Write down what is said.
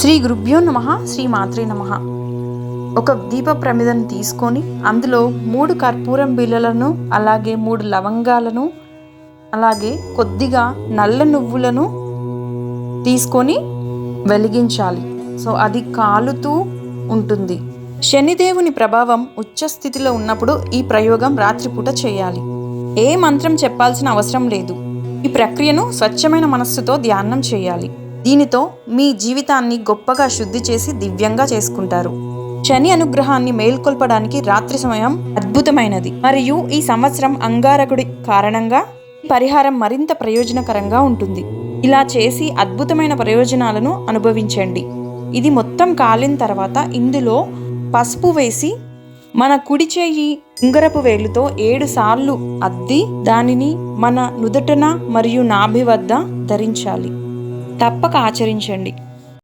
శ్రీ గురుభ్యో నమ శ్రీ మాత్రే నమ. ఒక దీప ప్రమిదను తీసుకొని అందులో మూడు కర్పూరం బిళ్ళలను అలాగే మూడు లవంగాలను అలాగే కొద్దిగా నల్ల నువ్వులను తీసుకొని వెలిగించాలి. సో అది కాలుతూ ఉంటుంది. శనిదేవుని ప్రభావం ఉచ్చస్థితిలో ఉన్నప్పుడు ఈ ప్రయోగం రాత్రిపూట చేయాలి. ఏ మంత్రం చెప్పాల్సిన అవసరం లేదు. ఈ ప్రక్రియను స్వచ్ఛమైన మనస్సుతో ధ్యానం చేయాలి. దీనితో మీ జీవితాన్ని గొప్పగా శుద్ధి చేసి దివ్యంగా చేసుకుంటారు. శని అనుగ్రహాన్ని మేల్కొల్పడానికి రాత్రి సమయం అద్భుతమైనది. మరియు ఈ సంవత్సరం అంగారకుడి కారణంగా పరిహారం మరింత ప్రయోజనకరంగా ఉంటుంది. ఇలా చేసి అద్భుతమైన ప్రయోజనాలను అనుభవించండి. ఇది మొత్తం కాలిన తర్వాత ఇందులో పసుపు వేసి మన కుడి చేయి ఉంగరపు వేలుతో ఏడు సార్లు అద్ది దానిని మన నుదుటన మరియు నాభి వద్ద ధరించాలి. తప్పక ఆచరించండి.